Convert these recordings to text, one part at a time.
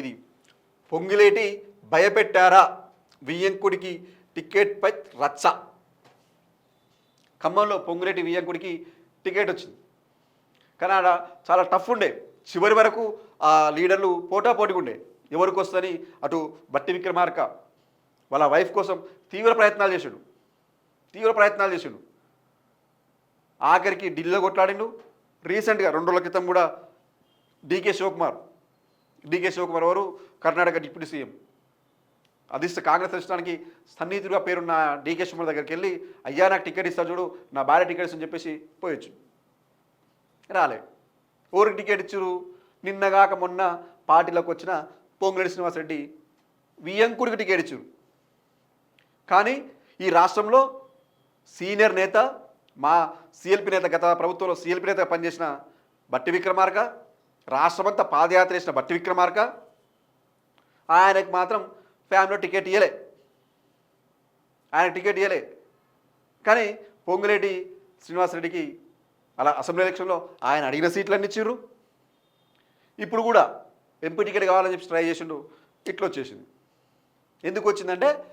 ఇది. పొంగిలేటి భయపెట్టారా? వియ్యంకుడికి టికెట్పై రచ్చ. ఖమ్మంలో పొంగులేటి వియ్యంకుడికి టికెట్ వచ్చింది. కానీ ఆడ చాలా టఫ్ ఉండే. చివరి వరకు ఆ లీడర్లు పోటాపోటీగా ఉండే. ఎవరికి వస్తుందని అటు బట్టి విక్రమార్క వాళ్ళ వైఫ్ కోసం తీవ్ర ప్రయత్నాలు చేశాడు తీవ్ర ప్రయత్నాలు చేశాడు ఆఖరికి ఢిల్లీలో కొట్లాడిండు. రీసెంట్గా రెండు రోజుల క్రితం కూడా డీకే శివకుమార్ డీకే శివకుమార్ గారు కర్ణాటక డిప్యూటీ సీఎం. అధిష్ట కాంగ్రెస్ అధిష్టానికి సన్నిహితుడిగా పేరున్న డీకే శివకుమార్ దగ్గరికి వెళ్ళి అయ్యా నాకు టికెట్ ఇస్తా చూడు నా భార్య టికెట్ ఇస్తా" అని చెప్పేసి పోయొచ్చు. రాలే. ఊరికి టికెట్ ఇచ్చారు? నిన్నగాక మొన్న పార్టీలోకి వచ్చిన పొంగులేటి శ్రీనివాసరెడ్డి వియంకుడికి టికెట్ ఇచ్చారు. కానీ ఈ రాష్ట్రంలో సీనియర్ నేత మా సిఎల్పి నేత గత ప్రభుత్వంలో సిఎల్పి నేతగా పనిచేసిన బట్టి విక్రమార్క రాష్ట్రమంతా పాదయాత్ర చేసిన భట్టి విక్రమార్క ఆయనకు మాత్రం ఫ్యామిలీలో టికెట్ ఇవ్వలే ఆయన టికెట్ ఇవ్వలే కానీ పొంగులేటి శ్రీనివాసరెడ్డికి అలా అసెంబ్లీ ఎలక్షన్లో ఆయన అడిగిన సీట్లన్నీ ఇచ్చిర్రు. ఇప్పుడు కూడా ఎంపీ టికెట్ కావాలని చెప్పి ట్రై చేసిండు. ఇట్లా వచ్చేసింది. ఎందుకు వచ్చిందంటే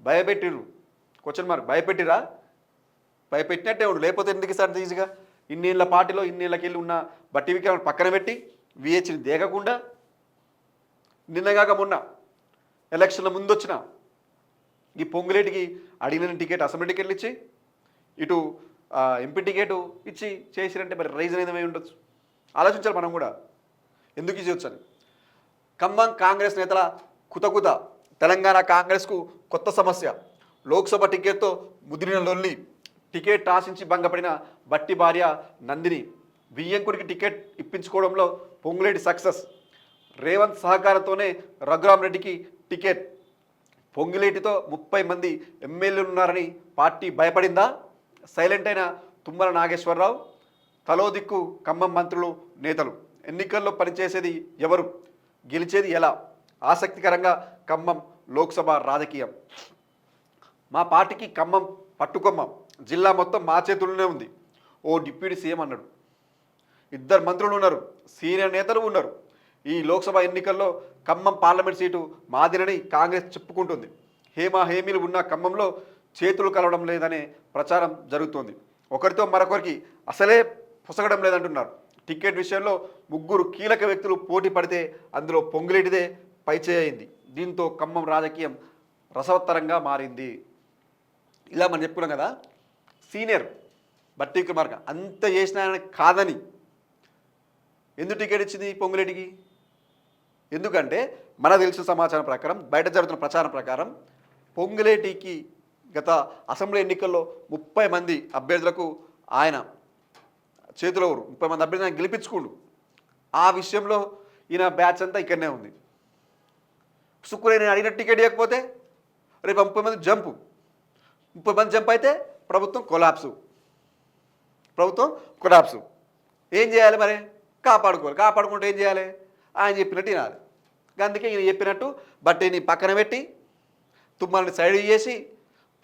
భయపెట్టిర్రు. Question mark భయపెట్టిరా? భయపెట్టినట్టే ఉండు. లేకపోతే ఎందుకు సార్ ఈజీగా ఇన్నేళ్ళ పార్టీలో ఇన్నేళ్ళకెళ్ళి ఉన్న బట్టి విక్రమణ పక్కన పెట్టి విహెచ్ని దేగకుండా నిన్నగాక మొన్న ఎలక్షన్ల ముందు వచ్చిన ఈ పొంగులేటికి అడిగిన టికెట్ అసెంబ్లీ టికెట్లు ఇచ్చి ఇటు ఎంపీ టికెట్ ఇచ్చి చేసిరంటే మరి రైజ్ ఏదైనా ఉండొచ్చు. ఆలోచించాలి మనం కూడా. ఎందుకు ఇచ్చేయొచ్చు అని ఖమ్మం కాంగ్రెస్ నేతల కుతకుత తెలంగాణ కాంగ్రెస్కు కొత్త సమస్య. లోక్సభ టికెట్తో ముదిరిన లొల్లి. టికెట్ ఆశించి భంగపడిన బట్టి భార్య నందిని వియ్యంకుడికి టికెట్ ఇప్పించుకోవడంలో పొంగులేటి సక్సెస్. రేవంత్ సహకారంతోనే రఘురామ్ రెడ్డికి టికెట్. పొంగులేటితో ముప్పై మంది ఎమ్మెల్యేలు ఉన్నారని పార్టీ భయపడిందా? సైలెంట్ అయిన తుమ్మల నాగేశ్వరరావు తలో దిక్కు ఖమ్మం మంత్రులు నేతలు. ఎన్నికల్లో పనిచేసేది ఎవరు? గెలిచేది ఎలా? ఆసక్తికరంగా ఖమ్మం లోక్సభ రాజకీయం. మా పార్టీకి ఖమ్మం పట్టుకొమ్మం. జిల్లా మొత్తం మా చేతుల్లోనే ఉంది. ఓ డిప్యూటీ సీఎం అన్నాడు. ఇద్దరు మంత్రులు ఉన్నారు సీనియర్ నేతలు ఉన్నారు. ఈ లోక్సభ ఎన్నికల్లో ఖమ్మం పార్లమెంట్ సీటు మాదిరని కాంగ్రెస్ చెప్పుకుంటుంది. హేమా హేమీలు ఉన్న ఖమ్మంలో చేతులు కలవడం లేదనే ప్రచారం జరుగుతోంది. ఒకరితో మరొకరికి అసలే పొసగడం లేదంటున్నారు. టికెట్ విషయంలో ముగ్గురు కీలక వ్యక్తులు పోటీ పడితే అందులో పొంగులేటిదే పైచేయింది దీంతో ఖమ్మం రాజకీయం రసవత్తరంగా మారింది. ఇలా మనం చెప్పుకున్నాం కదా సీనియర్ బట్టి విక్రమార్క అంత చేసిన ఆయన కాదని. ఎందుకు టికెట్ ఇచ్చింది పొంగులేటికి? ఎందుకంటే మనకు తెలిసిన సమాచారం ప్రకారం బయట జరుగుతున్న ప్రచారం ప్రకారం పొంగులేటికి గత అసెంబ్లీ ఎన్నికల్లో ముప్పై మంది అభ్యర్థులకు ఆయన చేతిలో ఊరు ముప్పై మంది అభ్యర్థులు ఆయన గెలిపించుకుండు. ఆ విషయంలో ఈయన బ్యాచ్ అంతా ఇక్కడనే ఉంది. శుక్రవారం నేను అడిగిన టికెట్ ఇవ్వకపోతే రేపు ముప్పై మంది జంపు. ముప్పై మంది జంప్ అయితే ప్రభుత్వం కొలాప్సు. ప్రభుత్వం కొలాప్సు. ఏం చేయాలి మరి? కాపాడుకోవాలి. కాపాడుకుంటే ఏం చేయాలి? ఆయన చెప్పినట్టు వినాలి. అందుకే ఈయన చెప్పినట్టు బట్టీని పక్కన పెట్టి తుమ్మల్ని సైడ్ చేసి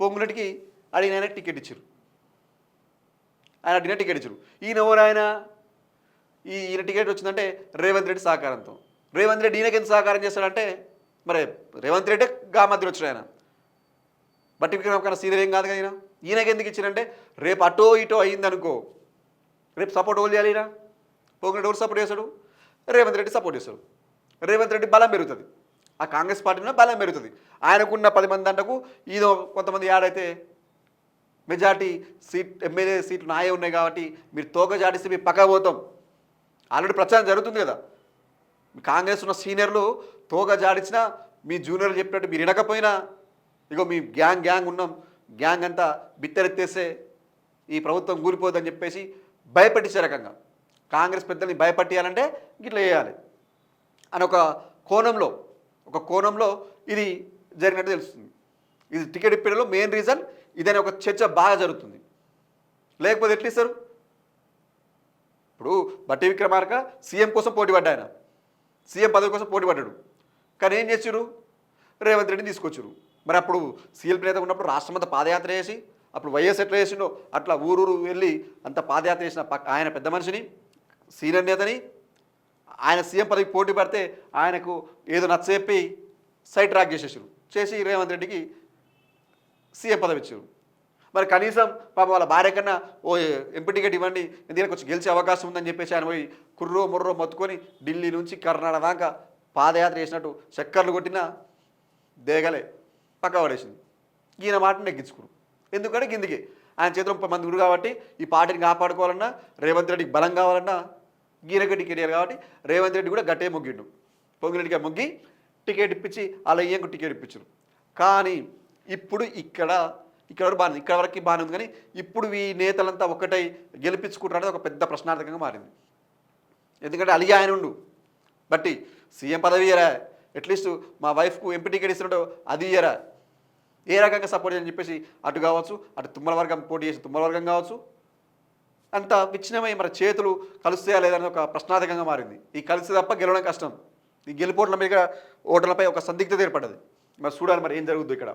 పొంగునటికి అడిగిన ఆయన టికెట్ ఇచ్చారు ఆయన అడిగిన టికెట్ ఇచ్చారు ఈయన ఎవరు ఆయన? ఈ ఈయన టికెట్ వచ్చిందంటే రేవంత్ రెడ్డి సహకారంతో. రేవంత్ రెడ్డి ఈయనకి ఎంత సహకారం చేస్తాడంటే మరి రేవంత్ రెడ్డి గా మధ్యలో వచ్చాడు ఆయన. బట్టి విక్రమ్ కన్నా సీనియర్ ఏం కాదు కదా ఈయన? ఈయనకి ఎందుకు ఇచ్చారంటే రేపు అటో ఇటో అయిందనుకో రేపు సపోర్ట్ ఓల్ చేయాలిరా? పోగిన పోగినట్టు ఎవరు సపోర్ట్ చేస్తాడు? రేవంత్ రెడ్డి సపోర్ట్ చేస్తాడు. రేవంత్ రెడ్డి బలం పెరుగుతుంది. ఆ కాంగ్రెస్ పార్టీలో బలం పెరుగుతుంది. ఆయనకున్న పది మంది అంటకు ఈదో కొంతమంది యాడైతే మెజార్టీ సీట్ ఎమ్మెల్యే సీట్లు నాయే ఉన్నాయి కాబట్టి మీరు తోక జాడిస్తే మీరు పక్క పోతాం. ఆల్రెడీ ప్రచారం జరుగుతుంది కదా. కాంగ్రెస్ ఉన్న సీనియర్లు తోక జాడించినా మీ జూనియర్లు చెప్పినట్టు మీరు వినకపోయినా ఇగో మీ గ్యాంగ్ గ్యాంగ్ ఉన్నాం గ్యాంగ్ అంతా బిత్తరెత్తేస్తే ఈ ప్రభుత్వం కూలిపోదని చెప్పేసి భయపెట్టించే రకంగా. కాంగ్రెస్ పెద్దల్ని భయపట్టేయాలంటే గిట్లా చేయాలి. అని ఒక కోణంలో ఒక కోణంలో ఇది జరిగినట్టు తెలుస్తుంది. ఇది టికెట్ ఇప్పటిలో మెయిన్ రీజన్ ఇదనే ఒక చర్చ బాగా జరుగుతుంది. లేకపోతే ఎట్లిస్తారు ఇప్పుడు బట్టి విక్రమార్క సీఎం కోసం పోటీ పడ్డాయన. సీఎం పదవి కోసం పోటీ పడ్డాడు. కానీ ఏం చేసారు రేవంత్ రెడ్డిని తీసుకొచ్చారు మరి అప్పుడు సీఎల్ నేత ఉన్నప్పుడు రాష్ట్రమంతా పాదయాత్ర చేసి అప్పుడు వైఎస్ ఎట్లా చేసిండో అట్లా ఊరూరు వెళ్ళి అంత పాదయాత్ర చేసిన పక్క ఆయన పెద్ద మనిషిని సీనియర్ నేతని ఆయన సీఎం పదవికి పోటీ పడితే ఆయనకు ఏదో నచ్చజెప్పి సైట్ ట్రాక్ చేసేసారు చేసి రేవంత్ రెడ్డికి సీఎం పదవి ఇచ్చారు మరి కనీసం పాప వాళ్ళ భార్య కన్నా ఓ ఎంపీ టికెట్ ఇవ్వండి ఎందుకంటే కొంచెం గెలిచే అవకాశం ఉందని చెప్పేసి ఆయన పోయి కుర్రో ముర్రో మొత్తుకొని ఢిల్లీ నుంచి కర్ణాటక దాకా పాదయాత్ర చేసినట్టు చక్కర్లు కొట్టినా దేగలే. పక్క పడేసింది. ఈయన మాట నెగ్గించుకుడు ఎందుకంటే కిందికి ఆయన చేతిలో ముప్పై మంది ఉన్నారు కాబట్టి ఈ పార్టీని కాపాడుకోవాలన్నా రేవంత్ రెడ్డికి బలం కావాలన్నా గీనక కెరియర్ కాబట్టి రేవంత్ రెడ్డి కూడా గట్టే మొగ్గిండు. పొంగిరెడ్డిగా మొగ్గి టికెట్ ఇప్పించి అలా ఈయంకు టికెట్ ఇప్పించారు కానీ ఇప్పుడు ఇక్కడ ఇక్కడ వరకు బాగానే ఇక్కడ వరకు బాగానే ఉంది కానీ ఇప్పుడు ఈ నేతలంతా ఒక్కటై గెలిపించుకుంటారనేది ఒక పెద్ద ప్రశ్నార్థకంగా మారింది. ఎందుకంటే అలిగి ఆయన ఉండు. బట్టి సీఎం పదవి ఇయ్యరా? అట్లీస్ట్ మా వైఫ్కు ఎంపీ టికెట్ ఇస్తున్నాడు అది ఇయ్యరా? ఏ రకంగా సపోర్ట్ చేయని చెప్పేసి అటు కావచ్చు అటు తుమ్మల వర్గం పోటీ చేసి తుమ్మల వర్గం కావచ్చు. అంత విచ్ఛిన్నమై మన చేతులు కలుస్తాయా లేదని ఒక ప్రశ్నార్థకంగా మారింది. ఈ కలిసి తప్ప గెలవడం కష్టం. ఈ గెలుపోట్ల మీద ఓటర్లపై ఒక సందిగ్ధత ఏర్పడ్డది. మరి చూడాలి మరి ఏం జరుగుద్దు ఇక్కడ.